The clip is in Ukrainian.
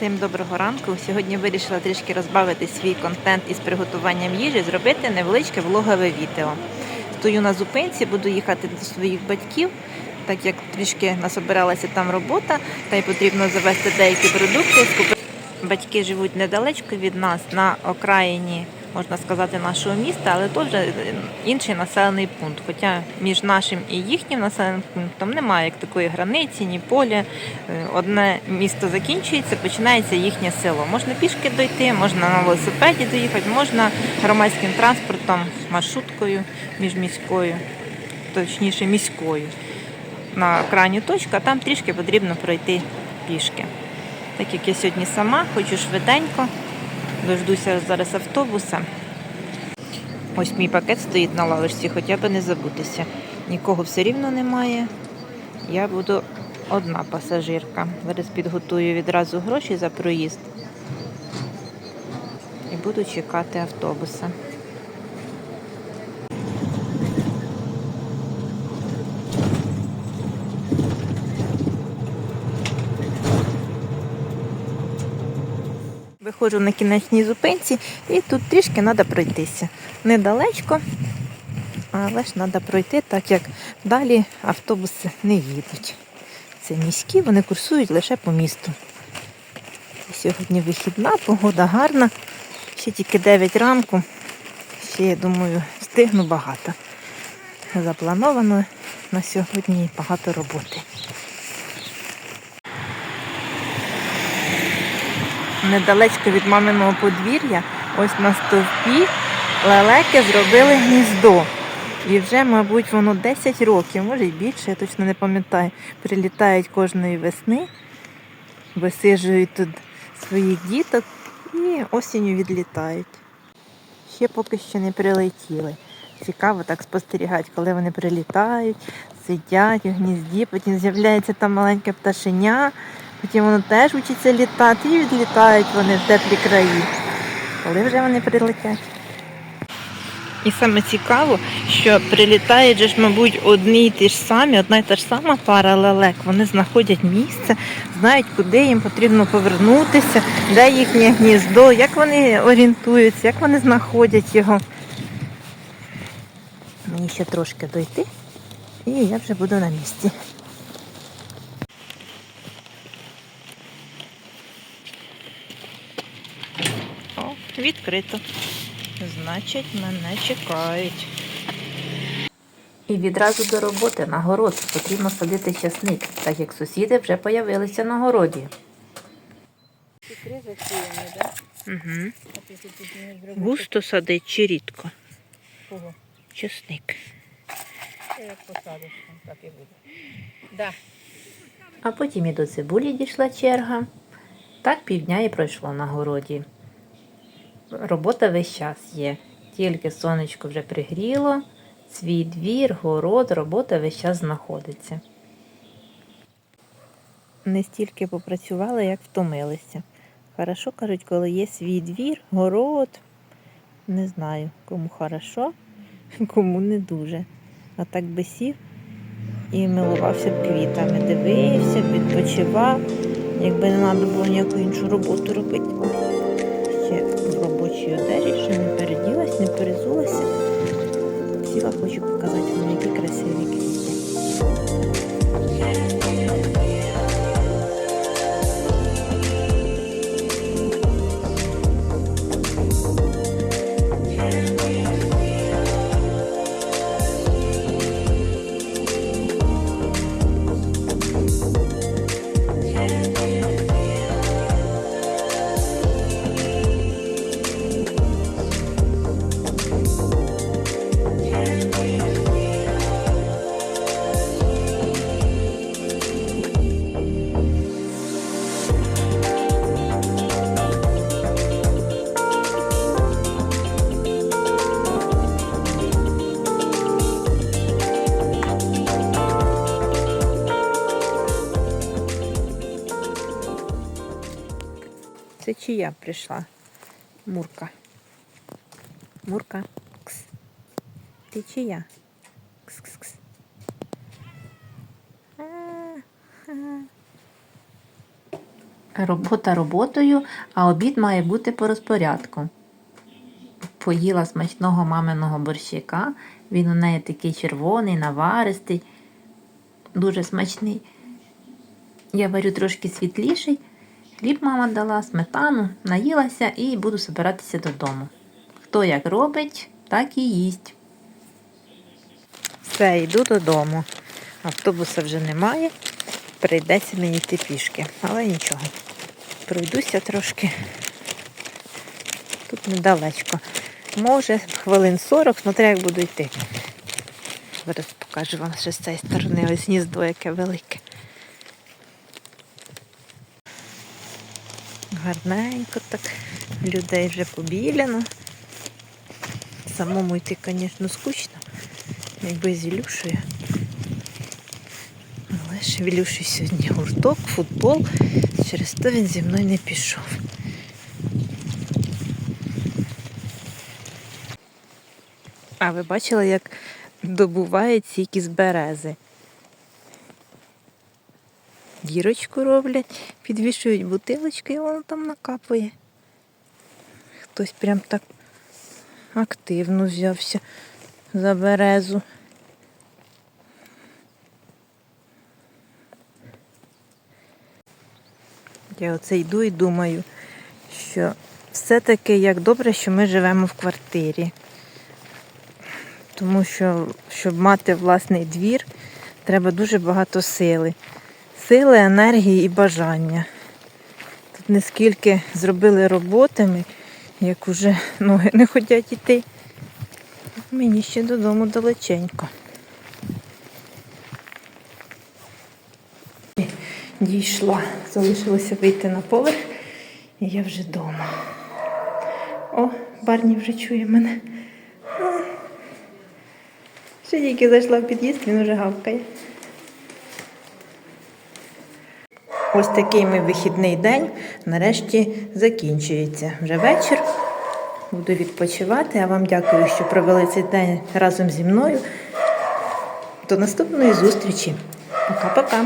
Всім доброго ранку. Сьогодні вирішила трішки розбавити свій контент із приготуванням їжі, зробити невеличке влогове відео. Стою на зупинці, буду їхати до своїх батьків, так як трішки насобиралася там робота, та й потрібно завести деякі продукти. Батьки живуть недалечко від нас на окраїні, можна сказати, нашого міста, але то вже інший населений пункт. Хоча між нашим і їхнім населеним пунктом немає як такої границі, ні поля. Е, Одне місто закінчується, починається їхнє село. Можна пішки дойти, можна на велосипеді доїхати, можна громадським транспортом, маршруткою міжміською, точніше міською. На крайню точку, а там трішки потрібно пройти пішки. Так як я сьогодні сама, хочу швиденько, дождуся зараз автобуса. Ось мій пакет стоїть на лавочці, хоча б не забутися. Нікого все рівно немає. Я буду одна пасажирка. Зараз підготую відразу гроші за проїзд і буду чекати автобуса. Виходжу на кінечній зупинці і тут трішки треба пройтися. Недалечко, але ж треба пройти, так як далі автобуси не їдуть. Це міські, вони курсують лише по місту. Сьогодні вихідна, погода гарна. Ще тільки 9 ранку. Ще, я думаю, встигну багато. Заплановано на сьогодні багато роботи. Недалечко від маминого подвір'я, ось на стовпі лелеки зробили гніздо. І вже, мабуть, воно 10 років, може й більше, я точно не пам'ятаю. Прилітають кожної весни, висиджують тут своїх діток і осінню відлітають. Ще поки що не прилетіли. Цікаво так спостерігати, коли вони прилітають, сидять у гнізді, потім з'являється там маленьке пташеня, потім воно теж вчиться літати і відлітають вони в теплі краї. Коли вже вони прилетять? І саме цікаво, що прилітають же ж, мабуть, одні й ті ж самі, одна й та ж сама пара лелек. Вони знаходять місце, знають, куди їм потрібно повернутися, де їхнє гніздо, як вони орієнтуються, як вони знаходять його. Мені ще трошки дойти, і я вже буду на місці. Відкрито. Значить, мене чекають. І відразу до роботи на город потрібно садити часник, так як сусіди вже появилися на городі. Угу. Густо садить чи рідко? кого? Часник. Як посадиш, так і буде. Да. А потім і до цибулі дійшла черга. Так півдня і пройшло на городі. Робота весь час є. Тільки сонечко вже пригріло, свій двір, город, робота весь час знаходиться. Не стільки попрацювали, як втомилися. Хорошо кажуть, коли є свій двір, город. Не знаю, кому хорошо, кому не дуже. А так би сів і милувався б квітами, дивився, відпочивав, якби не треба було ніяку іншу роботу робити. Ще одежі, що не переділась, не перезулася. Сіла, хочу показати вам, які Це чия прийшла? Мурка. Мурка. Кс. Ти чия? Кс-кс-кс. Робота роботою, а обід має бути по розпорядку. Поїла смачного маминого борщика. Він у неї такий червоний, наваристий, дуже смачний. Я варю трошки світліший. Хліб мама дала, сметану, наїлася і буду збиратися додому. Хто як робить, так і їсть. Все, йду додому. Автобуса вже немає. Прийдеться мені йти пішки, але нічого. Пройдуся трошки. Тут недалечко. Може, хвилин 40, смотря як буду йти. Зараз покажу вам ще з цієї сторони ось гніздо, яке велике. Гарненько так. Людей вже побіляно. Самому йти, звісно, скучно, якби з Ілюшею. Але ж в Ілюші сьогодні гурток, футбол. Через то він зі мною не пішов. А ви бачили, як добувають сік з берези? Дірочку роблять, підвішують бутилочки і воно там накапує. Хтось прям так активно взявся за березу. Я оце йду і думаю, що все-таки як добре, що ми живемо в квартирі. Тому що, щоб мати власний двір, треба дуже багато сили. Сили, енергії і бажання. Тут не скільки зробили роботами, як уже ноги не хочуть йти. Мені ще додому далеченько. Дійшла. Залишилося вийти на поверх, і я вже вдома. О, Барні вже чує мене. Ще тільки зайшла в під'їзд, він вже гавкає. Ось такий мій вихідний день нарешті закінчується. Вже вечір. Буду відпочивати. А вам дякую, що провели цей день разом зі мною. До наступної зустрічі. Пока-пока.